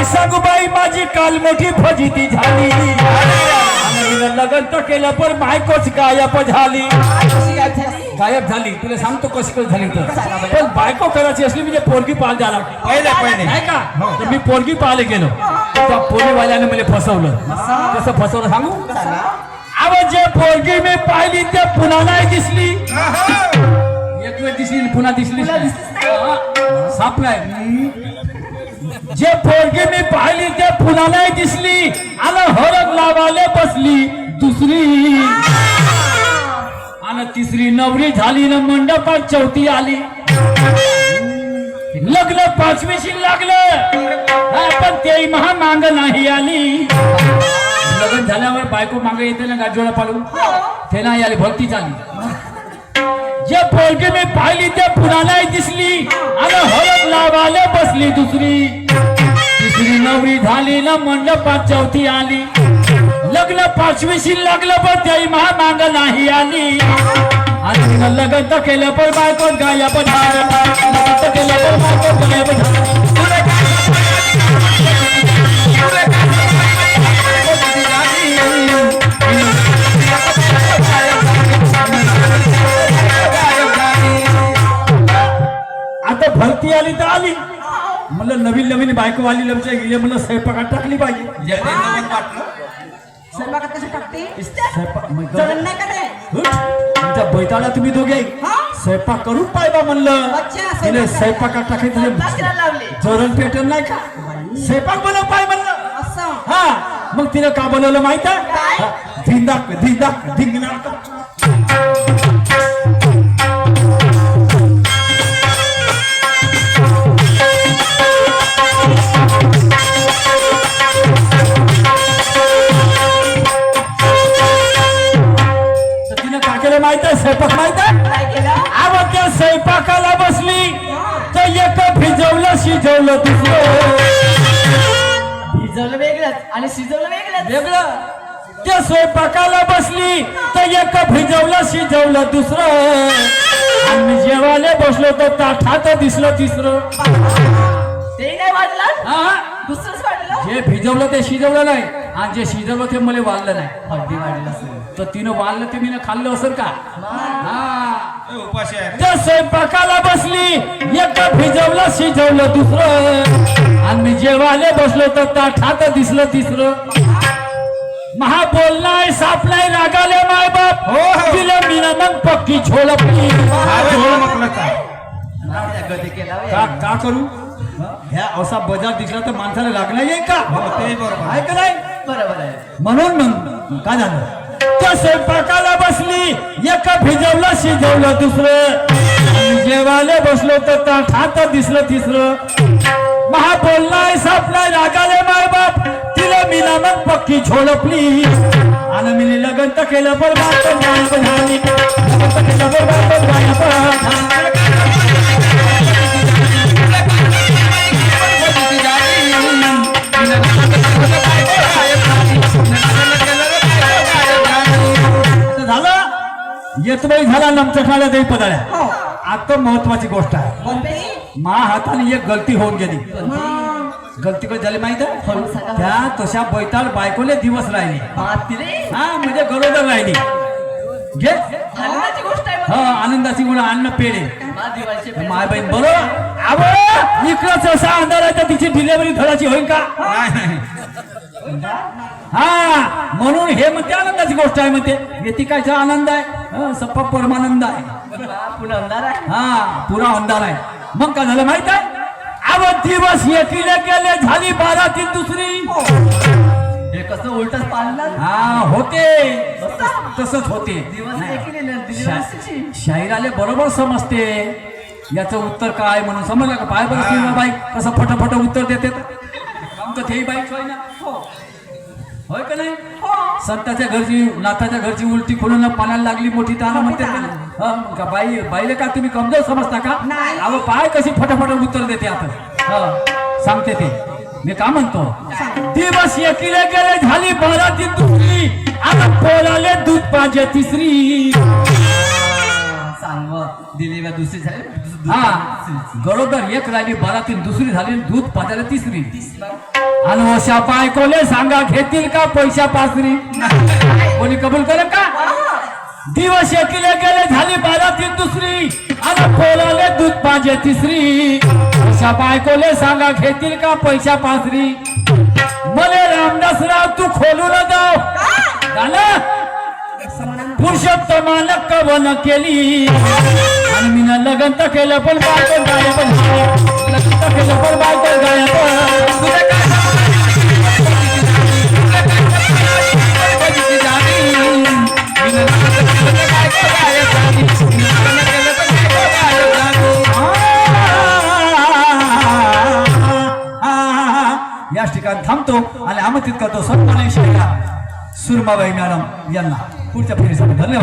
काय सांगू बाई माझी काल मोठी फजिती झाली. लग्न तर केलं पण बायकोच गायब झाली. झाली गायब झाली. तुला सांगतो कशी कशी झाली तर. पण बायको करायची असली म्हणजे पोरगी पाहायला जायला लागते. पहिले पहिले. नाही का? तर मी पोरगी पाहायला गेलो. त्या पोरीवाल्याने मला फसवलं. कसं? फसवलं सांगू? अव जे पोरगी मी पाहिली ते पुन्हा नाही दिसली. एक वेळ दिसली पुन्हा दिसली. सापलाय. जे पोरगी मी पाहिली ते पुन्हा नाही दिसली. आणि हरक लावाले बसली. दुसरी. आणि तिसरी नवरी झाली ना मंडपात चौथी आली. लग्न पाचवीशी लागलं. हा, पण ते महा मांग नाही आली. लग्न झाल्यावर बायको मागे येते ना गाजोळा पाडून? ते नाही आली भक्ती झाली. जे पोरगी मी पाहिली ते पुन्हा नाही दिसली आणि हळद लावाले बसली दुसरी. तिसरी नवरी झाली ना मंडपात चौथी आली. लग्न पाचवीशी लागलं पण त्याही महा मांग नाही आली. आणि तिनं लग्न तर केलं पण बायको गायब पण केलं पण बायको गायब पण भरती आली तर आली. म्हणलं नवीन नवीन बायको आली लमचे गेले म्हणलं स्वयंपाकात टाकली पाहिजे. स्वयंपाकात कशी टाकते? स्वयंपाक नाही. तुमच्या बैताला तुम्ही दोघे? स्वयंपाक करून पाहिजे म्हणलं. अच्छा, तिने स्वयंपाक स्वयंपाकात टाकायचं जरण पेटन नाही का? स्वयंपाक बनव पाय म्हणलं. असं. हा मग तिने का बनवलं माहीत? आहे? धिंदाक धिंदाक धिंगणाक माहीत आहे? स्वयंपाक माहीत आहे? काय केलं आव त्या स्वयंपाकाला बसली तर एक भिजवलं शिजवलं दुसरं. भिजवलं वेगळंच आणि शिजवलं वेगळंच. वेगळं. त्या स्वयंपाकाला बसली तर एक भिजवलं शिजवलं दुसरं. आणि जेवायला बसलो तर ताठात दिसलं तिसरं. ते नाही वाढलं हा? दुसरंच वाढलं जे भिजवलं ते शिजवलं नाही. आणि जे शिजवलं ते मला वाढलं नाही. हळदी वाढलं असेल. तर तिनं वाढलं ते मी खाल्लं असेल का? हा. उपाशी आहे. त्या स्वयंपाकाला बसली एक भिजवलं शिजवलं दुसरं. आणि मी जेवायला बसलो तर ताठात दिसलं तिसरं. महा बोललाय सापलाय रागाले माय बाप. हो, हो. तिला मी मग पक्की झोलपली. काय. का का करू? ह्या असा बजार दिसला तर माणसाला लागणार येईल का? हो ते बरोबर. आहे का नाही? बरोबर आहे. म्हणून मग काय झालं? त्या स्वयंपाकाला बसली एक भिजवलं शिजवलं दुसरं. जेवायला बसलो तर ताठात दिसलं तिसरं. महा बोललाय सापलाय रागाले माय बाप. तिला मी मग पक्की झोडपली आणि मी लग्न तर केलं बरोबर झाली केलं बरोबर झालं येतबाई झाला नमचखाला देई पदाळ्या. हो. आता महत्वाची गोष्ट आहे. मा हाताने एक गलती होऊन गेली. गलती कधी झाली माहीत. आहे? त्या तशा बैताळ बायकोले दिवस राहिले. हा म्हणजे गरोदर राहिली. घे. आनंदाची हा गुण अन्न पेढे. मा दिवाळीचे पेढे. माय बहीण बरोबर आवड इकडंच असा अंधार आहे तर तिची डिलेव्हरी धडाची होईल का हा म्हणून हे म्हणते आनंदाची गोष्ट आहे म्हणते. व्यतिकायचा आनंद आहे. हं, सप्पा परमानंद आहे. मा पुन्हा अंधार आहे हा पुरा अंधार आहे. मग काय झालं माहीत आहे? अव दिवस एकीला गेले झाली बारातील दुसरी. हे कसं उलटच पाळलं? हा होते. तसंच होते. एकीने. शाहिराले बरोबर समजते. याचं उत्तर काय म्हणून समजलं का? पाय बरं बाई कसं फटाफट उत्तर देते. तर. होय का नाही? संताच्या घरची नाथाच्या घरची उलटी खोलून पाण्याला लागली मोठी ताना म्हणते का बाई बाईले का तुम्ही कमजोर समजता का. अहो पाय कशी फटाफट उत्तर देते आता. हं, सांगते ते. मी का म्हणतो? दिवस एकीला गेले झाली बाराती दुसरी. आता पोलाले दूध पाहिजे तिसरी. दुसरी झाली हा. गरोदर एक राहिली बाराती दुसरी झाली दूध पाजायला तिसरी. आणि अशा बायकोले सांगा घेतील का पैशा पासरी? कोणी कबूल करे का? दिवस शेतीला गेले झाली बारातील दुसरी. आणि पोलाले दूध पाहिजे तिसरी. अशा बायकोले सांगा घेतील का पैशा पासरी? मले रामदासराव तू खोलून जाव. झालं? पुरुषोत्तमाला कवन केली. आणि मी लग्न तर केलं पण बायको गायब लग्न तर केलं पण बायको गायब ठिकाणी थांबतो आणि आमंत्रित करतो संत सुरमाबाई मॅडम यांना. पुढच्या फेरीसाठी धन्यवाद.